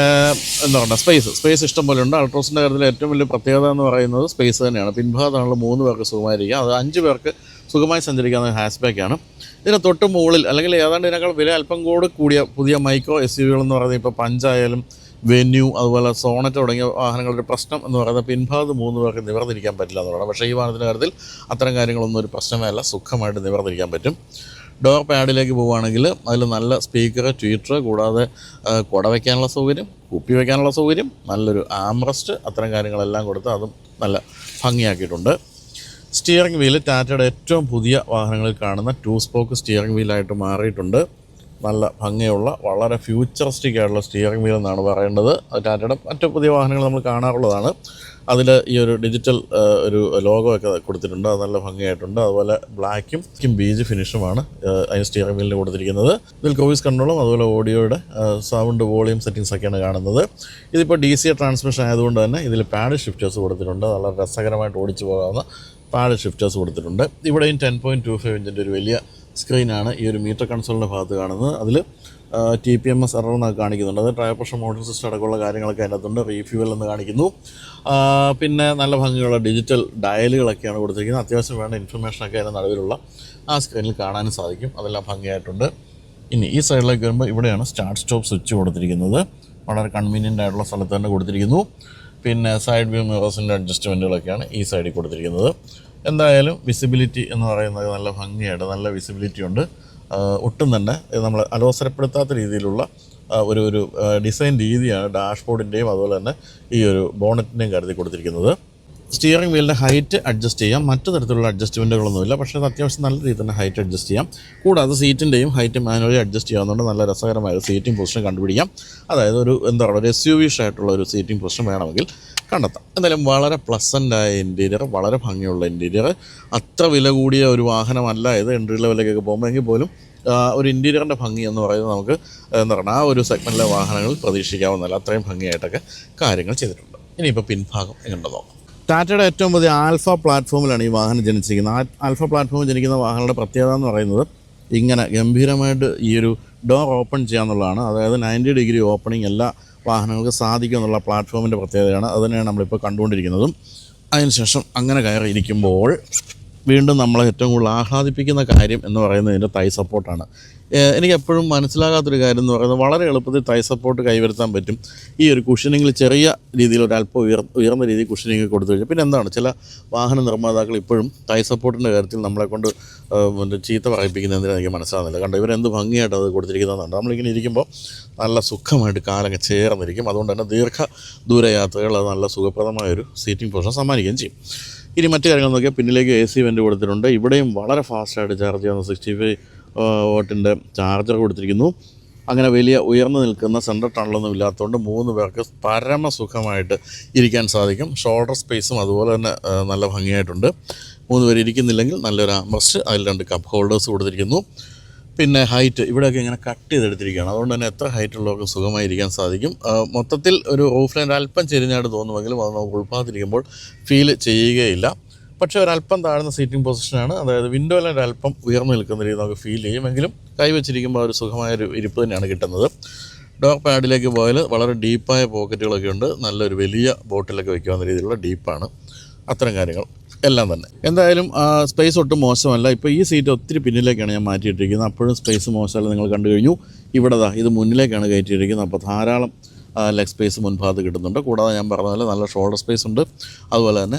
A: എന്താ പറയുക സ്പേസ് സ്പേസ് ഇഷ്ടംപോലെ ഉണ്ട്. അൾട്രോസിന്റെ കാര്യത്തിൽ ഏറ്റവും വലിയ പ്രത്യേകത എന്ന് പറയുന്നത് സ്പേസ് തന്നെയാണ്. പിൻഭാഗത്താണുള്ള മൂന്ന് പേർക്ക് സുഖമായിരിക്കുക അത് അഞ്ച് പേർക്ക് സുഖമായി സഞ്ചരിക്കാവുന്ന ഹാഷ് ബാക്കാണ് ഇതിന് തൊട്ട് മുകളിൽ അല്ലെങ്കിൽ ഏതാണ്ട് ഇതിനേക്കാൾ വില അല്പം കൂടി കൂടിയ പുതിയ മൈക്രോ എസ് യു വികളെന്ന് പറയുന്നത് ഇപ്പോൾ പഞ്ചായാലും വെന്യൂ അതുപോലെ സോണറ്റ് തുടങ്ങിയ വാഹനങ്ങളുടെ പ്രശ്നം എന്ന് പറയുന്നത് പിൻഭാഗത്ത് മൂന്ന് പേർക്ക് നിവർന്നിരിക്കാൻ പറ്റില്ല എന്നുള്ളതാണ് പക്ഷേ ഈ വാഹനത്തിന്റെ കാര്യത്തിൽ അത്തരം കാര്യങ്ങളൊന്നും ഒരു പ്രശ്നമല്ല സുഖമായിട്ട് നിവർന്നിരിക്കാൻ പറ്റും. ഡോർ പാഡിലേക്ക് പോവുകയാണെങ്കിൽ അതിൽ നല്ല സ്പീക്കർ ട്വീറ്റർ കൂടാതെ കുട വയ്ക്കാനുള്ള സൗകര്യം കുപ്പി വയ്ക്കാനുള്ള സൗകര്യം നല്ലൊരു ആംറസ്റ്റ് അത്തരം കാര്യങ്ങളെല്ലാം കൊടുത്ത് അതും നല്ല ഭംഗിയാക്കിയിട്ടുണ്ട്. സ്റ്റിയറിംഗ് വീൽ ടാറ്റയുടെ ഏറ്റവും പുതിയ വാഹനങ്ങളിൽ കാണുന്ന ടു സ്പോക്ക് സ്റ്റിയറിംഗ് വീലായിട്ട് മാറിയിട്ടുണ്ട്. നല്ല ഭംഗിയുള്ള വളരെ ഫ്യൂച്ചറിസ്റ്റിക് ആയിട്ടുള്ള സ്റ്റിയറിംഗ് വീൽ എന്നാണ് പറയേണ്ടത്. ടാറ്റയുടെ മറ്റു പുതിയ വാഹനങ്ങൾ നമ്മൾ കാണാറുള്ളതാണ്. അതിൽ ഈ ഒരു ഡിജിറ്റൽ ഒരു ലോഗോ ഒക്കെ കൊടുത്തിട്ടുണ്ട്. അത് നല്ല ഭംഗിയായിട്ടുണ്ട്. അതുപോലെ ബ്ലാക്കും ബീജ് ഫിനിഷുമാണ് അതിന് സ്റ്റിയറിംഗ് വീലിന് കൊടുത്തിരിക്കുന്നത്. ഇതിൽ കോവിസ് കൺട്രോളും അതുപോലെ ഓഡിയോയുടെ സൗണ്ട് വോളിയം സെറ്റിങ്സ് ഒക്കെയാണ് കാണുന്നത്. ഇതിപ്പോൾ ഡി സി ട്രാൻസ്മിഷൻ ആയതുകൊണ്ട് തന്നെ ഇതിൽ പാഡ് ഷിഫ്റ്റേഴ്സ് കൊടുത്തിട്ടുണ്ട്. വളരെ രസകരമായിട്ട് ഓടിച്ചു പോകാവുന്ന പാഡ് ഷിഫ്റ്റേഴ്സ് കൊടുത്തിട്ടുണ്ട്. ഇവിടെയും ടെൻ പോയിന്റ് ടു ഫൈവ് ഇഞ്ചിന്റെ ഒരു വലിയ സ്ക്രീനാണ് ഈ ഒരു മീറ്റർ കൺസോളിന്റെ ഭാഗത്ത് കാണുന്നത്. അതിൽ T P M S error എന്നൊക്കെ കാണിക്കുന്നുണ്ട്. അത് ടയർ പ്രഷർ മോട്ടോർ സിസ്റ്റം അടക്കമുള്ള കാര്യങ്ങളൊക്കെ അതിനകത്തുണ്ട്. റീഫ്യൂവൽ എന്ന് കാണിക്കുന്നു. പിന്നെ നല്ല ഭംഗിയുള്ള ഡിജിറ്റൽ ഡയലുകളൊക്കെയാണ് കൊടുത്തിരിക്കുന്നത്. അത്യാവശ്യം വേണ്ട ഇൻഫർമേഷനൊക്കെ അതിന്റെ നടുവിലുള്ള ആ സ്ക്രീനിൽ കാണാനും സാധിക്കും. അതെല്ലാം ഭംഗിയായിട്ടുണ്ട്. ഇനി ഈ സൈഡിലേക്ക് വരുമ്പോൾ ഇവിടെയാണ് സ്റ്റാർട്ട് സ്റ്റോപ്പ് സ്വിച്ച് കൊടുത്തിരിക്കുന്നത്. വളരെ കൺവീനിയന്റ് ആയിട്ടുള്ള സ്ഥലത്ത് തന്നെ കൊടുത്തിരിക്കുന്നു. പിന്നെ സൈഡ് വ്യൂ മിറേഴ്സിന്റെ അഡ്ജസ്റ്റ്മെന്റുകളൊക്കെയാണ് ഈ സൈഡിൽ കൊടുത്തിരിക്കുന്നത്. എന്തായാലും വിസിബിലിറ്റി എന്ന് പറയുന്നത് നല്ല ഭംഗിയായിട്ട് നല്ല വിസിബിലിറ്റി ഉണ്ട്. ഒട്ടും തന്നെ നമ്മൾ അലോസരപ്പെടുത്താത്ത രീതിയിലുള്ള ഒരു ഒരു ഡിസൈൻ രീതിയാണ് ഡാഷ്ബോർഡിന്റെയും അതുപോലെ തന്നെ ഈ ഒരു ബോണറ്റിന്റെയും കരുതി കൊടുത്തിരിക്കുന്നത്. സ്റ്റിയറിംഗ് വീലിന്റെ ഹൈറ്റ് അഡ്ജസ്റ്റ് ചെയ്യാം. മറ്റു തരത്തിലുള്ള അഡ്ജസ്റ്റ്മെന്റുകളൊന്നുമില്ല പക്ഷേ അത് അത്യാവശ്യം നല്ല രീതിയിൽ തന്നെ ഹൈറ്റ് അഡ്ജസ്റ്റ് ചെയ്യാം. കൂടാതെ സീറ്റിന്റെയും ഹൈറ്റ് മാനുവലി അഡ്ജസ്റ്റ് ചെയ്യാവുന്നതുകൊണ്ട് നല്ല രസകരമായ സീറ്റിംഗ് പൊസിഷൻ കണ്ടുപിടിക്കാം. അതായത് ഒരു എന്താ പറയുക ഒരു എസ് യു വിഷ് ആയിട്ടുള്ള ഒരു സീറ്റിംഗ് പൊസിഷൻ വേണമെങ്കിൽ കണ്ടെത്താം. എന്തായാലും വളരെ പ്ലസന്റായ ഇന്റീരിയർ വളരെ ഭംഗിയുള്ള ഇന്റീരിയർ അത്ര വില കൂടിയ ഒരു വാഹനമല്ല. ഇത് എൻട്രി ലെവലിലേക്കൊക്കെ പോകുമ്പോൾ എങ്കിൽ പോലും ഒരു ഇന്റീരിയറിന്റെ ഭംഗി എന്ന് പറയുന്നത് നമുക്ക് എന്താ പറയുക ആ ഒരു സെഗ്മെന്റിലെ വാഹനങ്ങൾ പ്രതീക്ഷിക്കാവുന്നതല്ല. അത്രയും ഭംഗിയായിട്ടൊക്കെ കാര്യങ്ങൾ ചെയ്തിട്ടുണ്ട്. ഇനിയിപ്പോൾ പിൻഭാഗം എങ്ങനെ നോക്കാം. ടാറ്റയുടെ ഏറ്റവും പുതിയ ആൽഫ പ്ലാറ്റ്ഫോമിലാണ് ഈ വാഹനം ജനിച്ചിരിക്കുന്നത്. ആ ആൽഫ പ്ലാറ്റ്ഫോമിൽ ജനിക്കുന്ന വാഹനങ്ങളുടെ പ്രത്യേകത എന്ന് പറയുന്നത് ഇങ്ങനെ ഗംഭീരമായിട്ട് ഈ ഒരു ഡോർ ഓപ്പൺ ചെയ്യാന്നുള്ളതാണ്. അതായത് നയന്റി ഡിഗ്രി ഓപ്പണിംഗ് എല്ലാ വാഹനങ്ങൾക്ക് സാധിക്കും എന്നുള്ള പ്ലാറ്റ്ഫോമിന്റെ പ്രത്യേകതയാണ്. അത് തന്നെയാണ് നമ്മളിപ്പോൾ കണ്ടുകൊണ്ടിരിക്കുന്നതും. അതിനുശേഷം അങ്ങനെ കയറി ഇരിക്കുമ്പോൾ വീണ്ടും നമ്മളെ ഏറ്റവും കൂടുതൽ ആഹ്ലാദിപ്പിക്കുന്ന കാര്യം എന്ന് പറയുന്നത് ഇതിന്റെ തൈ സപ്പോർട്ടാണ് എനിക്ക് എപ്പോഴും മനസ്സിലാകാത്തൊരു കാര്യം എന്ന് പറയുന്നത് വളരെ എളുപ്പത്തിൽ തൈ സപ്പോർട്ട് കൈവരുത്താൻ പറ്റും. ഈ ഒരു കുഷനിങ്ങിൽ ചെറിയ രീതിയിൽ ഒരു അല്പം ഉയർ ഉയർന്ന രീതിയിൽ കുഷനിങ് കൊടുത്തു കഴിഞ്ഞാൽ പിന്നെ എന്താണ് ചില വാഹന നിർമ്മാതാക്കൾ ഇപ്പോഴും തൈ സപ്പോർട്ടിന്റെ കാര്യത്തിൽ നമ്മളെ കൊണ്ട് ചീത്ത പറയിപ്പിക്കുന്നത് എന്തിനാണ് എനിക്ക് മനസ്സിലാകുന്നില്ല. കണ്ടോ ഇവരെന്ത് ഭംഗിയായിട്ട് അത് കൊടുത്തിരിക്കുന്നതാണ് നമ്മളിങ്ങനെ ഇരിക്കുമ്പോൾ നല്ല സുഖമായിട്ട് കാലങ്ങ് ചേർന്നിരിക്കും. അതുകൊണ്ട് തന്നെ ദീർഘ ദൂര യാത്രകൾ അത് നല്ല സുഖപ്രദമായൊരു സീറ്റിംഗ് പൊസിഷൻ സമ്മാനിക്കുകയും ചെയ്യും. ഇനി മറ്റു കാര്യങ്ങൾ നോക്കിയാൽ പിന്നിലേക്ക് എ സി വെന്റ് കൊടുത്തിട്ടുണ്ട്. ഇവിടെയും വളരെ ഫാസ്റ്റായിട്ട് ചാർജ് ചെയ്യുന്ന സിക്സ്റ്റി ഫൈവ് വോട്ടിന്റെ ചാർജർ കൊടുത്തിരിക്കുന്നു. അങ്ങനെ വലിയ ഉയർന്നു നിൽക്കുന്ന സെന്റർ ടണലൊന്നും ഇല്ലാത്തതുകൊണ്ട് മൂന്ന് പേർക്ക് പരമസുഖമായിട്ട് ഇരിക്കാൻ സാധിക്കും. ഷോൾഡർ സ്പേസും അതുപോലെ തന്നെ നല്ല ഭംഗിയായിട്ടുണ്ട്. മൂന്ന് പേര് ഇരിക്കുന്നില്ലെങ്കിൽ നല്ലൊരു ആംബസ്റ്റ് അതിൽ രണ്ട് കപ്പ് ഹോൾഡേഴ്സ് കൊടുത്തിരിക്കുന്നു. പിന്നെ ഹൈറ്റ് ഇവിടെയൊക്കെ ഇങ്ങനെ കട്ട് ചെയ്തെടുത്തിരിക്കുകയാണ്. അതുകൊണ്ട് തന്നെ എത്ര ഹൈറ്റ് ഉള്ളവർക്ക് സുഖമായി ഇരിക്കാൻ സാധിക്കും. മൊത്തത്തിൽ ഒരു ഓഫ്ലൈൻ ലൈൻ അല്പം ചെരിഞ്ഞായിട്ട് തോന്നുമെങ്കിലും അത് നമുക്ക് ഉൾപ്പാതിരിക്കുമ്പോൾ ഫീൽ ചെയ്യുകയില്ല. പക്ഷേ ഒരല്പം താഴ്ന്ന സീറ്റിംഗ് പൊസിഷനാണ് അതായത് വിൻഡോ ലൈൻ അല്പം ഉയർന്നു നിൽക്കുന്ന രീതി നമുക്ക് ഫീൽ ചെയ്യുമെങ്കിലും കൈവച്ചിരിക്കുമ്പോൾ ഒരു സുഖമായൊരു ഇരിപ്പ് തന്നെയാണ് കിട്ടുന്നത്. ഡോർ പാഡിലേക്ക് പോയാൽ വളരെ ഡീപ്പായ പോക്കറ്റുകളൊക്കെ ഉണ്ട്. നല്ലൊരു വലിയ ബോട്ടിലൊക്കെ വയ്ക്കാവുന്ന രീതിയിലുള്ള ഡീപ്പാണ് അത്തരം കാര്യങ്ങൾ എല്ലാം തന്നെ. എന്തായാലും സ്പേസ് ഒട്ടും മോശമല്ല. ഇപ്പോൾ ഈ സീറ്റ് ഒത്തിരി പിന്നിലേക്കാണ് ഞാൻ മാറ്റിയിട്ടിരിക്കുന്നത്. അപ്പോഴും സ്പേസ് മോശമല്ല. നിങ്ങൾ കണ്ടു കഴിഞ്ഞു. ഇവിടെ ഇത് മുന്നിലേക്കാണ് കയറ്റിയിരിക്കുന്നത്. അപ്പോൾ ധാരാളം ലെഗ് സ്പേസ് മുൻഭാഗത്ത് കിട്ടുന്നുണ്ട്. കൂടാതെ ഞാൻ പറഞ്ഞ പോലെ നല്ല ഷോൾഡർ സ്പേസ് ഉണ്ട്. അതുപോലെ തന്നെ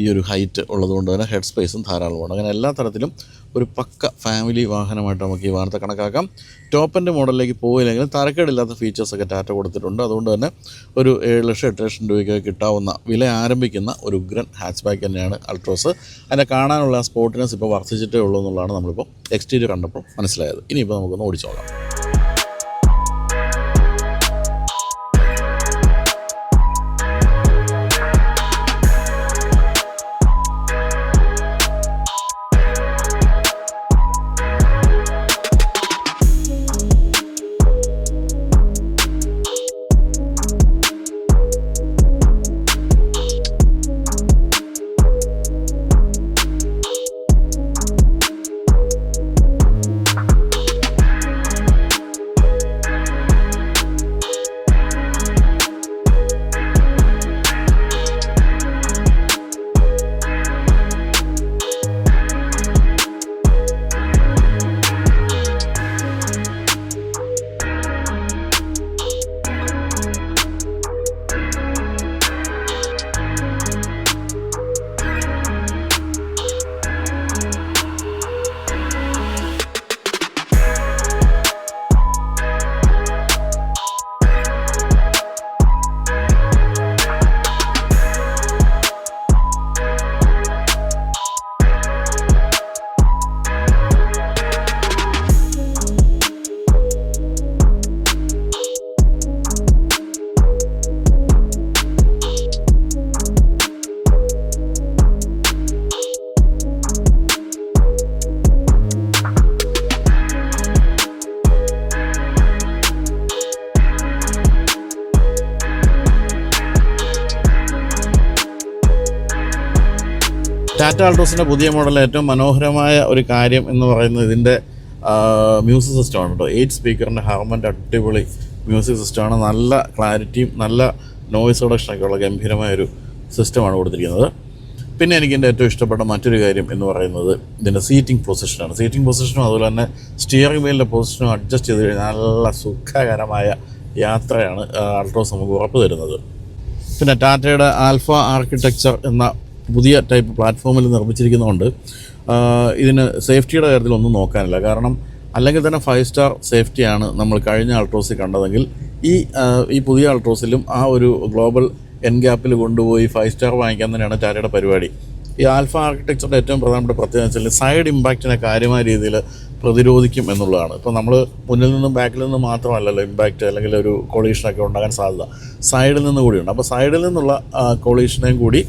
A: ഈ ഒരു ഹൈറ്റ് ഉള്ളതുകൊണ്ട് തന്നെ ഹെഡ് സ്പേസും ധാരാളമാണ് അങ്ങനെ എല്ലാ തരത്തിലും ഒരു പക്ക ഫാമിലി വാഹനമായിട്ട് നമുക്ക് ഈ വാഹനത്തെ കണക്കാക്കാം. ടോപ്പിന്റെ മോഡലിലേക്ക് പോയില്ലെങ്കിൽ തരക്കേടില്ലാത്ത ഫീച്ചേഴ്സൊക്കെ ടാറ്റ കൊടുത്തിട്ടുണ്ട്. അതുകൊണ്ട് തന്നെ ഒരു ഏഴ് ലക്ഷം എട്ട് ലക്ഷം രൂപയ്ക്ക് കിട്ടാവുന്ന വില ആരംഭിക്കുന്ന ഒരു ഉഗ്രൻ ഹാച്ച് ബാക്ക് തന്നെയാണ് അൾട്രോസ് അതിനെ കാണാനുള്ള സ്പോട്ടിനെസ് ഇപ്പോൾ വർദ്ധിച്ചിട്ടേ ഉള്ളൂ എന്നുള്ളതാണ് നമ്മളിപ്പോൾ എക്സ്റ്റീരിയർ കണ്ടപ്പോൾ മനസ്സിലായത്. ഇനിയിപ്പോൾ നമുക്കൊന്ന് ഓടിച്ചോളാം ടാറ്റ ആൾട്രോസിന്റെ പുതിയ മോഡലിൽ ഏറ്റവും മനോഹരമായ ഒരു കാര്യം എന്ന് പറയുന്നത് ഇതിന്റെ മ്യൂസിക് സിസ്റ്റമാണ് കേട്ടോ. എയ്റ്റ് സ്പീക്കറിന്റെ ഹാർമന്റെ അടിപൊളി മ്യൂസിക് സിസ്റ്റമാണ് നല്ല ക്ലാരിറ്റിയും നല്ല നോയിസ് പ്രൊഡക്ഷനൊക്കെ ഉള്ള ഗംഭീരമായ ഒരു സിസ്റ്റമാണ് കൊടുത്തിരിക്കുന്നത്. പിന്നെ എനിക്ക് എന്റെ ഏറ്റവും ഇഷ്ടപ്പെട്ട മറ്റൊരു കാര്യം എന്ന് പറയുന്നത് ഇതിന്റെ സീറ്റിംഗ് പൊസിഷനാണ് സീറ്റിംഗ് പൊസിഷനും അതുപോലെ തന്നെ സ്റ്റിയറിംഗ് വീലിന്റെ പൊസിഷനും അഡ്ജസ്റ്റ് ചെയ്ത് കഴിഞ്ഞാൽ നല്ല സുഖകരമായ യാത്രയാണ് അൾട്രോസ് നമുക്ക് ഉറപ്പ് തരുന്നത്. പിന്നെ ടാറ്റയുടെ ആൽഫ ആർക്കിടെക്ചർ എന്ന പുതിയ ടൈപ്പ് പ്ലാറ്റ്ഫോമിൽ നിർമ്മിച്ചിരിക്കുന്നതുകൊണ്ട് ഇതിന് സേഫ്റ്റിയുടെ കാര്യത്തിൽ ഒന്നും നോക്കാനില്ല. കാരണം അല്ലെങ്കിൽ തന്നെ ഫൈവ് സ്റ്റാർ സേഫ്റ്റിയാണ് നമ്മൾ കഴിഞ്ഞ അൾട്രോസിൽ കണ്ടതെങ്കിൽ ഈ ഈ പുതിയ അൾട്രോസിലും ആ ഒരു ഗ്ലോബൽ എൻ ഗ്യാപ്പിൽ കൊണ്ടുപോയി ഫൈവ് സ്റ്റാർ വാങ്ങിക്കാൻ തന്നെയാണ് ടാറ്റയുടെ പരിപാടി. ഈ ആൽഫ ആർക്കിടെക്ചറിന്റെ ഏറ്റവും പ്രധാനപ്പെട്ട പ്രത്യേകത വെച്ചാൽ സൈഡ് ഇമ്പാക്റ്റിനെ കാര്യമായ രീതിയിൽ പ്രതിരോധിക്കും എന്നുള്ളതാണ്. ഇപ്പോൾ നമ്മൾ മുന്നിൽ നിന്നും ബാക്കിൽ നിന്നും മാത്രമല്ലല്ലോ ഇമ്പാക്റ്റ് അല്ലെങ്കിൽ ഒരു കൊളീഷനൊക്കെ ഉണ്ടാകാൻ സാധ്യത. സൈഡിൽ നിന്ന് കൂടിയുണ്ട്. അപ്പോൾ സൈഡിൽ നിന്നുള്ള കൊളീഷനെയും കൂടി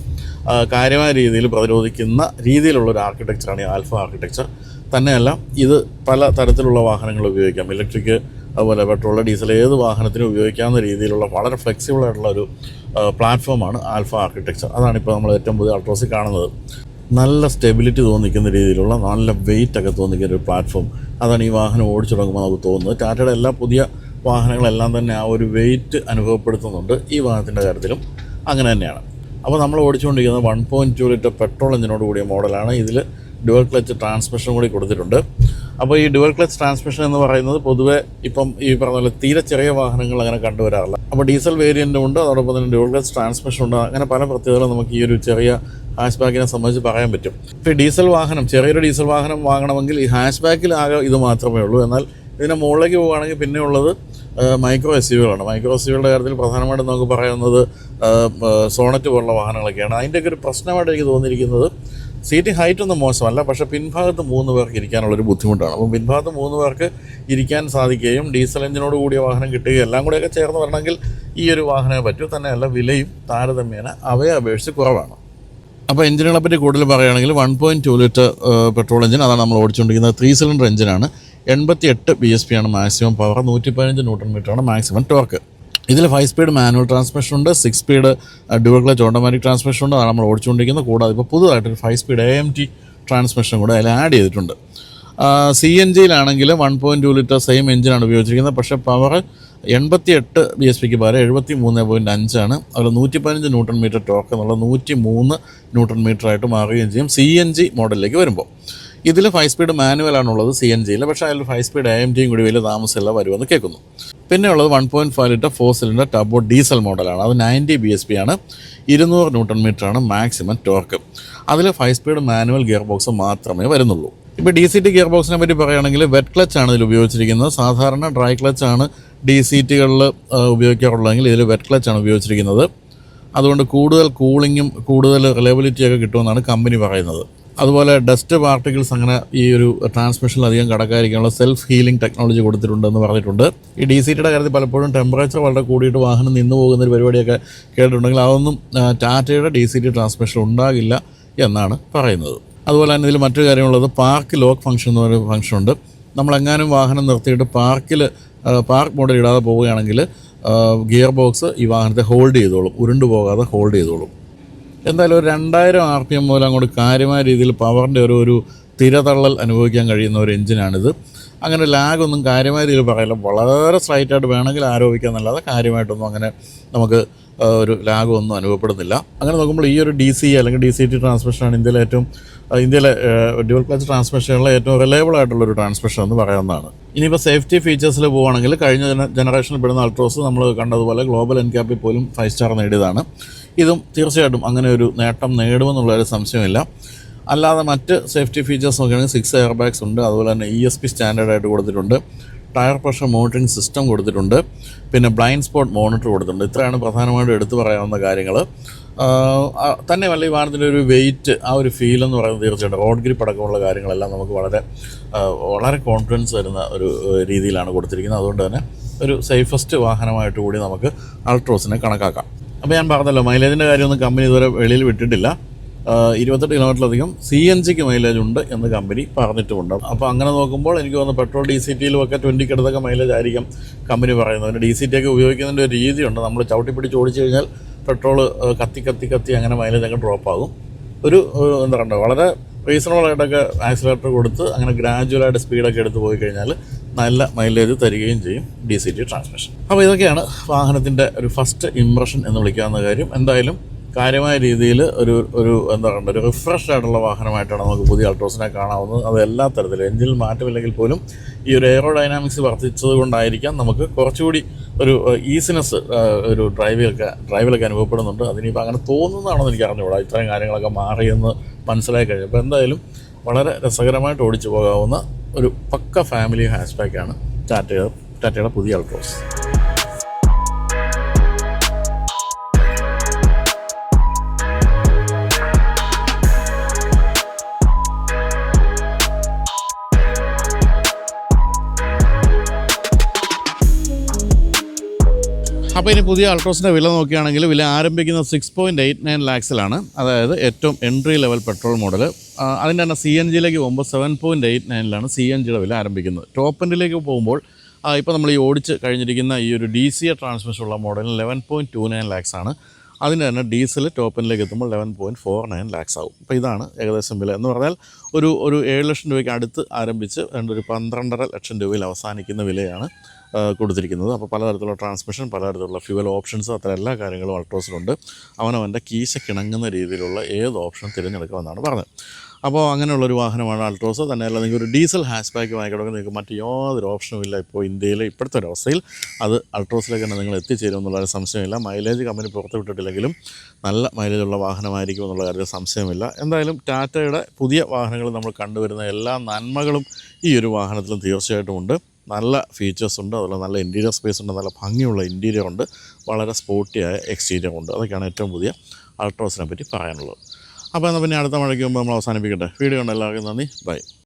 A: കാര്യമായ രീതിയിൽ പ്രതിരോധിക്കുന്ന രീതിയിലുള്ള ഒരു ആർക്കിടെക്ചറാണ് ഈ ആൽഫ ആർക്കിടെക്ചർ തന്നെയല്ല ഇത് പല തരത്തിലുള്ള വാഹനങ്ങൾ ഉപയോഗിക്കാം. ഇലക്ട്രിക് അതുപോലെ പെട്രോൾ ഡീസൽ ഏത് വാഹനത്തിനും ഉപയോഗിക്കാവുന്ന രീതിയിലുള്ള വളരെ ഫ്ലെക്സിബിൾ ആയിട്ടുള്ള ഒരു പ്ലാറ്റ്ഫോമാണ് ആൽഫ ആർക്കിടെക്ചർ അതാണ് ഇപ്പോൾ നമ്മൾ ഏറ്റവും പുതിയ അൾട്രോസിൽ കാണുന്നത്. നല്ല സ്റ്റെബിലിറ്റി തോന്നിക്കുന്ന രീതിയിലുള്ള നല്ല വെയിറ്റ് ഒക്കെ തോന്നിക്കുന്ന ഒരു പ്ലാറ്റ്ഫോം അതാണ് ഈ വാഹനം ഓടിച്ചു തുടങ്ങുമ്പോൾ നമുക്ക് തോന്നുന്നത്. ടാറ്റയുടെ എല്ലാ പുതിയ വാഹനങ്ങളെല്ലാം തന്നെ ആ ഒരു വെയിറ്റ് അനുഭവപ്പെടുത്തുന്നുണ്ട്. ഈ വാഹനത്തിന്റെ കാര്യത്തിലും അങ്ങനെ തന്നെയാണ്. അപ്പോൾ നമ്മൾ ഓടിച്ചുകൊണ്ടിരിക്കുന്നത് one point two litre petrol എഞ്ചിനോട് കൂടിയ മോഡലാണ് ഇതിൽ ഡുവൽ ക്ലച്ച് ട്രാൻസ്മിഷൻ കൂടി കൊടുത്തിട്ടുണ്ട്. അപ്പോൾ ഈ ഡുവൽ ക്ലച്ച് ട്രാൻസ്മിഷൻ എന്ന് പറയുന്നത് പൊതുവെ ഇപ്പം ഈ പറഞ്ഞ പോലെ തീരെ ചെറിയ വാഹനങ്ങൾ അങ്ങനെ കണ്ടുവരാറില്ല. അപ്പോൾ ഡീസൽ വേരിയന്റും ഉണ്ട് അതോടൊപ്പം തന്നെ ഡുവൽ ക്ലച്ച് ട്രാൻസ്മിഷൻ ഉണ്ട്. അങ്ങനെ പല പ്രത്യേകതകളും നമുക്ക് ഈ ഒരു ചെറിയ ഹാഷ് ബാക്കിനെ സംബന്ധിച്ച് പറയാൻ പറ്റും. ഇപ്പോൾ ഡീസൽ വാഹനം ചെറിയൊരു ഡീസൽ വാഹനം വാങ്ങണമെങ്കിൽ ഈ ഹാഷ് ബാക്കിൽ ആകെ ഇത് മാത്രമേ ഉള്ളൂ. എന്നാൽ ഇതിന്റെ മുകളിലേക്ക് പോവുകയാണെങ്കിൽ പിന്നെ ഉള്ളത് മൈക്രോ എസ് യുകളാണ് മൈക്രോ എസ് യുകളുടെ കാര്യത്തിൽ പ്രധാനമായിട്ടും നമുക്ക് പറയുന്നത് സോണറ്റ് പോലുള്ള വാഹനങ്ങളൊക്കെയാണ്. അതിന്റെയൊക്കെ ഒരു പ്രശ്നമായിട്ട് എനിക്ക് തോന്നിയിരിക്കുന്നത് സീറ്റിംഗ് ഹൈറ്റ് ഒന്നും മോശമല്ല പക്ഷേ പിൻഭാഗത്ത് മൂന്ന് പേർക്ക് ഇരിക്കാനുള്ളൊരു ബുദ്ധിമുട്ടാണ്. അപ്പം പിൻഭാഗത്ത് മൂന്ന് പേർക്ക് ഇരിക്കാൻ സാധിക്കുകയും ഡീസൽ എഞ്ചിനോട് കൂടിയ വാഹനം കിട്ടുകയും എല്ലാം കൂടെയൊക്കെ ചേർന്ന് വരണമെങ്കിൽ ഈ ഒരു വാഹനമേ പറ്റൂ. തന്നെയല്ല വിലയും താരതമ്യേന അവയെ അപേക്ഷിച്ച് കുറവാണ്. അപ്പോൾ എഞ്ചിനുകളെ പറ്റി കൂടുതൽ പറയുകയാണെങ്കിൽ one point two litre petrol engine അതാണ് നമ്മൾ ഓടിച്ചുകൊണ്ടിരിക്കുന്നത്. ത്രീ സിലിണ്ടർ എഞ്ചിനാണ്. എൺപത്തി എട്ട് ബി എസ് പി ആണ് മാക്സിമം പവർ നൂറ്റി പതിനഞ്ച് ന്യൂട്ടൺ മീറ്ററാണ് മാക്സിമം ടോർക്ക്. ഇതിൽ ഫൈവ് സ്പീഡ് മാനുവൽ ട്രാൻസ്മിഷൻ ഉണ്ട് six speed dual clutch automatic transmission ഉണ്ട് അതാണ് നമ്മൾ ഓടിച്ചുകൊണ്ടിരിക്കുന്നത്. കൂടാതെ ഇപ്പോൾ പുതുതായിട്ടൊരു five speed A M T transmission കൂടെ അതിൽ ആഡ് ചെയ്തിട്ടുണ്ട്. C N ജിയിലാണെങ്കിൽ one point two litre same എഞ്ചിനാണ് ഉപയോഗിച്ചിരിക്കുന്നത്. പക്ഷേ പവർ എൺപത്തി എട്ട് ബി എസ് പിക്ക് പകരം എഴുപത്തി മൂന്ന് പോയിന്റ് അഞ്ചാണ് അതുപോലെ നൂറ്റി പതിനഞ്ച് ന്യൂട്ടൺ മീറ്റർ ടോക്ക് എന്നുള്ള നൂറ്റി മൂന്ന് ന്യൂട്ടൺ മീറ്റർ ആയിട്ട് മാറുകയും ചെയ്യും സി എൻ ജി മോഡലിലേക്ക് വരുമ്പോൾ. ഇതിൽ ഫൈവ് സ്പീഡ് മാനുവൽ മാനുവലാണുള്ളത് സി എൻ ജിയിൽ പക്ഷേ അതിൽ ഫൈവ് സ്പീഡ് എ എം ടിയും കൂടി വലിയ താമസമില്ല വരുമെന്ന് കേൾക്കുന്നു. പിന്നെ ഉള്ളത് one point five litre four cylinder turbo diesel മോഡലാണ് അത് നയന്റി ബി എസ് പി ആണ്. ഇരുന്നൂറ് ന്യൂട്ടൺ മീറ്റർ ആണ് മാക്സിമം ടോർക്ക് അതിൽ five speed manual gear box മാത്രമേ വരുന്നുള്ളൂ. ഇപ്പോൾ ഡി സി ടി ഗിയർ ബോക്സിനെ പറ്റി പറയുകയാണെങ്കിൽ വെറ്റ് ക്ലച്ച് ആണ് ഇതിൽ ഉപയോഗിച്ചിരിക്കുന്നത്. സാധാരണ ഡ്രൈ ക്ലച്ച് ആണ് ഡി സി ടികളിൽ ഉപയോഗിക്കാറുള്ളതെങ്കിൽ ഇതിൽ വെറ്റ് ക്ലച്ച് ആണ് ഉപയോഗിച്ചിരിക്കുന്നത്. അതുകൊണ്ട് കൂടുതൽ കൂളിങ്ങും കൂടുതൽ റിലയബിലിറ്റിയൊക്കെ കിട്ടുമെന്നാണ് കമ്പനി പറയുന്നത്. അതുപോലെ ഡസ്റ്റ് പാർട്ടിക്കിൾസ് അങ്ങനെ ഈ ഒരു ട്രാൻസ്മിഷനിൽ അധികം കടക്കാതിരിക്കാനുള്ള സെൽഫ് ഹീലിംഗ് ടെക്നോളജി കൊടുത്തിട്ടുണ്ടെന്ന് പറഞ്ഞിട്ടുണ്ട്. ഈ ഡി സി ടിയുടെ കാര്യത്തിൽ പലപ്പോഴും ടെമ്പറേച്ചർ വളരെ കൂടിയിട്ട് വാഹനം നിന്ന് പോകുന്ന ഒരു പരിപാടിയൊക്കെ കേട്ടിട്ടുണ്ടെങ്കിൽ അതൊന്നും ടാറ്റയുടെ ഡി സി ടി ട്രാൻസ്മിഷൻ ഉണ്ടാകില്ല എന്നാണ് പറയുന്നത്. അതുപോലെ തന്നെ ഇതിൽ മറ്റൊരു കാര്യമുള്ളത് പാർക്ക് ലോക്ക് ഫംഗ്ഷൻ എന്ന് പറയുന്ന ഫംഗ്ഷൻ ഉണ്ട് നമ്മളെങ്ങാനും വാഹനം നിർത്തിയിട്ട് പാർക്കിൽ പാർക്ക് മോഡിൽ ഇടാതെ പോവുകയാണെങ്കിൽ ഗിയർ ബോക്സ് ഈ വാഹനത്തെ ഹോൾഡ് ചെയ്തോളും. ഉരുണ്ടു പോകാതെ ഹോൾഡ് ചെയ്തോളും. എന്തായാലും ഒരു രണ്ടായിരം ആർ പി എം മുതൽ അങ്ങോട്ട് കാര്യമായ രീതിയിൽ പവറിന്റെ ഒരു ഒരു തിരതള്ളൽ അനുഭവിക്കാൻ കഴിയുന്ന ഒരു എഞ്ചിനാണിത്. അങ്ങനെ ലാഗൊന്നും കാര്യമായ രീതിയിൽ പറയില്ല. വളരെ സ്ലൈറ്റായിട്ട് വേണമെങ്കിൽ ആരോപിക്കാന്നല്ലാതെ കാര്യമായിട്ടൊന്നും അങ്ങനെ നമുക്ക് ഒരു ലാഗൊന്നും അനുഭവപ്പെടുന്നില്ല. അങ്ങനെ നോക്കുമ്പോൾ ഈ ഒരു ഡി സി അല്ലെങ്കിൽ ഡി സി ടി ട്രാൻസ്മിഷനാണ് ഇന്ത്യയിലെ ഏറ്റവും ഇന്ത്യയിലെ ഡ്യുവൽ ക്ലച്ച് ട്രാൻസ്മിഷനുള്ള ഏറ്റവും റിലയബിൾ ആയിട്ടുള്ള ഒരു ട്രാൻസ്മിഷൻ എന്ന് പറയാവുന്നതാണ് ഇനിയിപ്പോൾ സേഫ്റ്റി ഫീച്ചേഴ്സിൽ പോവുകയാണെങ്കിൽ കഴിഞ്ഞ ജന ജനറേഷനിൽ പെടുന്ന അൾട്രോസ് നമ്മൾ കണ്ടതുപോലെ ഗ്ലോബൽ എൻക്യാപ്പിൽ പോലും ഫൈവ് സ്റ്റാർ നേടിയതാണ്. ഇതും തീർച്ചയായിട്ടും അങ്ങനെ ഒരു നേട്ടം നേടുമെന്നുള്ളൊരു സംശയമില്ല അല്ലാതെ മറ്റ് സേഫ്റ്റി ഫീച്ചേഴ്സ് നോക്കുകയാണെങ്കിൽ സിക്സ് എയർ ബാഗ്സ് ഉണ്ട്. അതുപോലെ തന്നെ ഇ എസ് പി സ്റ്റാൻഡേർഡായിട്ട് കൊടുത്തിട്ടുണ്ട്. ടയർ പ്രഷർ മോണിറ്ററിംഗ് സിസ്റ്റം കൊടുത്തിട്ടുണ്ട്. പിന്നെ ബ്ലൈൻഡ് സ്പോട്ട് മോണിറ്റർ കൊടുത്തിട്ടുണ്ട്. ഇത്രയാണ് പ്രധാനമായിട്ടും എടുത്തു പറയാവുന്ന കാര്യങ്ങൾ തന്നെയല്ല ഈ വാഹനത്തിന്റെ ഒരു വെയിറ്റ് ആ ഒരു ഫീൽ എന്ന് പറയുന്നത് തീർച്ചയായിട്ടും റോഡ് ഗ്രിപ്പ് അടക്കമുള്ള കാര്യങ്ങളെല്ലാം നമുക്ക് വളരെ വളരെ കോൺഫിഡൻസ് വരുന്ന ഒരു രീതിയിലാണ് കൊടുത്തിരിക്കുന്നത്. അതുകൊണ്ട് തന്നെ ഒരു സേഫസ്റ്റ് വാഹനമായിട്ട് കൂടി നമുക്ക് അൾട്രോസിനെ കണക്കാക്കാം. അപ്പോൾ ഞാൻ പറഞ്ഞല്ലോ മൈലേജിന്റെ കാര്യമൊന്നും കമ്പനി ഇതുവരെ വെളിയിൽ വിട്ടിട്ടില്ല. ഇരുപത്തെട്ട് കിലോമീറ്ററിലധികം സി എൻ ജിക്ക് മൈലേജ് ഉണ്ട് എന്ന് കമ്പനി പറഞ്ഞിട്ടുമുണ്ട്. അപ്പോൾ അങ്ങനെ നോക്കുമ്പോൾ എനിക്ക് തോന്നുന്നു പെട്രോൾ ഡി സി ടിയിലും ഒക്കെ ട്വന്റിക്ക് അടുത്തൊക്കെ മൈലേജ് ആയിരിക്കും കമ്പനി പറയുന്നത്. ഡി സി ടി ഒക്കെ ഉപയോഗിക്കുന്നതിന്റെ ഒരു രീതിയുണ്ട്. നമ്മൾ ചവിട്ടി പിടിച്ച് ഓടിച്ചു കഴിഞ്ഞാൽ പെട്രോൾ കത്തി കത്തി കത്തി അങ്ങനെ മൈലേജ് ഒക്കെ ഡ്രോപ്പ് ആകും. ഒരു എന്താ പറയുക വളരെ റീസണബിൾ ആയിട്ടൊക്കെ ആക്സിലേറ്റർ കൊടുത്ത് അങ്ങനെ ഗ്രാജുവലായിട്ട് സ്പീഡൊക്കെ എടുത്ത് പോയി കഴിഞ്ഞാൽ നല്ല മൈലേജ് തരികയും ചെയ്യും ഡി സി ടി ട്രാൻസ്മിഷൻ അപ്പോൾ ഇതൊക്കെയാണ് വാഹനത്തിന്റെ ഒരു ഫസ്റ്റ് ഇംപ്രഷൻ എന്ന് വിളിക്കാവുന്ന കാര്യം. എന്തായാലും കാര്യമായ രീതിയിൽ ഒരു ഒരു എന്താ പറയുക ഒരു റിഫ്രഷ് ആയിട്ടുള്ള വാഹനമായിട്ടാണ് നമുക്ക് പുതിയ അൾട്രോസിനെ കാണാവുന്നത്. അത് എല്ലാ തരത്തിലും എഞ്ചിനിൽ മാറ്റമില്ലെങ്കിൽ പോലും ഈ ഒരു എയറോ ഡൈനാമിക്സ് വർദ്ധിച്ചത് കൊണ്ടായിരിക്കാം നമുക്ക് കുറച്ചുകൂടി ഒരു ഈസിനെസ് ഒരു ഡ്രൈവിലൊക്കെ ഡ്രൈവിലൊക്കെ അനുഭവപ്പെടുന്നുണ്ട്. അതിനിപ്പോൾ അങ്ങനെ തോന്നുന്നതാണെന്ന് എനിക്ക് അറിഞ്ഞുകൂടാ ഇത്രയും കാര്യങ്ങളൊക്കെ മാറിയെന്ന് മനസ്സിലായി കഴിഞ്ഞു. അപ്പോൾ എന്തായാലും വളരെ രസകരമായിട്ട് ഓടിച്ചു പോകാവുന്ന ഒരു പക്ക ഫാമിലി ഹാഷ്ബാക്കാണ് ടാറ്റയുടെ ടാറ്റയുടെ പുതിയ അൾട്രോസ് അപ്പോൾ ഇനി പുതിയ അൾട്രോസിന്റെ വില നോക്കുകയാണെങ്കിൽ വില ആരംഭിക്കുന്നത് സിക്സ് പോയിന്റ് എയ്റ്റ് നയൻ ലാക്സിലാണ് അതായത് ഏറ്റവും എൻട്രി ലെവൽ പെട്രോൾ മോഡൽ അതിന്റെ തന്നെ സി എൻ ജിയിലേക്ക് പോകുമ്പോൾ സെവൻ പോയിന്റ് എയ്റ്റ് നയനിലാണ് സി എൻ ജിയുടെ വില ആരംഭിക്കുന്നത്. ടോപ്പ് എൻഡിലേക്ക് പോകുമ്പോൾ ഇപ്പോൾ നമ്മൾ ഈ ഓടിച്ച് കഴിഞ്ഞിരിക്കുന്ന ഈ ഒരു ഡി സി എ ട്രാൻസ്മിഷൻ ഉള്ള മോഡലിന് eleven point two nine lakhs ആണ് അതിന്റെ തന്നെ ഡീസൽ ടോപ്പിനിലേക്ക് എത്തുമ്പോൾ eleven point four nine lakhs ആവും. അപ്പോൾ ഇതാണ് ഏകദേശം വില. എന്ന് പറഞ്ഞാൽ ഒരു ഒരു ഏഴ് ലക്ഷം രൂപയ്ക്ക് അടുത്ത് ആരംഭിച്ച് രണ്ട് ഒരു പന്ത്രണ്ടര ലക്ഷം രൂപയിൽ അവസാനിക്കുന്ന വിലയാണ്. കൊടുത്തിരിക്കുന്നത്. അപ്പോൾ പലതരത്തിലുള്ള ട്രാൻസ്മിഷൻ പലതരത്തിലുള്ള ഫ്യൂവൽ ഓപ്ഷൻസ് അത്ര എല്ലാ കാര്യങ്ങളും അൾട്രോസിലുണ്ട് അവനവന്റെ കീശക്കിണങ്ങുന്ന രീതിയിലുള്ള ഏത് ഓപ്ഷൻ തിരഞ്ഞെടുക്കുമെന്നാണ് പറഞ്ഞത്. അപ്പോൾ അങ്ങനെയുള്ളൊരു വാഹനമാണ് അൾട്രോസ് തന്നെയല്ല നിങ്ങൾക്ക് ഒരു ഡീസൽ ഹാഷ് ബാക്ക് വാങ്ങിക്കണമെങ്കിൽ നിങ്ങൾക്ക് മറ്റ് യാതൊരു ഓപ്ഷനും ഇല്ല ഇപ്പോൾ ഇന്ത്യയിലെ ഇപ്പോഴത്തെ ഒരു അവസ്ഥയിൽ. അത് അൾട്രോസിലേക്ക് തന്നെ നിങ്ങൾ എത്തിച്ചേരും എന്നുള്ള സംശയമില്ല. മൈലേജ് കമ്പനി പുറത്തുവിട്ടിട്ടില്ലെങ്കിലും നല്ല മൈലേജുള്ള വാഹനമായിരിക്കും എന്നുള്ള കാര്യത്തിൽ സംശയമില്ല. എന്തായാലും ടാറ്റയുടെ പുതിയ വാഹനങ്ങൾ നമ്മൾ കണ്ടുവരുന്ന എല്ലാ നന്മകളും ഈ ഒരു വാഹനത്തിലും തീർച്ചയായിട്ടും ഉണ്ട്. നല്ല ഫീച്ചേഴ്സ് ഉണ്ട് അതുപോലെ നല്ല ഇന്റീരിയർ സ്പേസ് ഉണ്ട് നല്ല ഭംഗിയുള്ള ഇന്റീരിയർ ഉണ്ട് വളരെ സ്പോർട്ടിയായ എക്സ്റ്റീരിയർ ഉണ്ട്. അതൊക്കെയാണ് ഏറ്റവും പുതിയ അൾട്രോസിനെ പറ്റി പറയാനുള്ളത്. അപ്പോൾ എന്നാൽ പിന്നെ അടുത്ത മഴയ്ക്ക് മുമ്പ് നമ്മൾ അവസാനിപ്പിക്കട്ടെ. വീഡിയോ ഉണ്ട് എല്ലാവർക്കും നന്ദി. ബൈ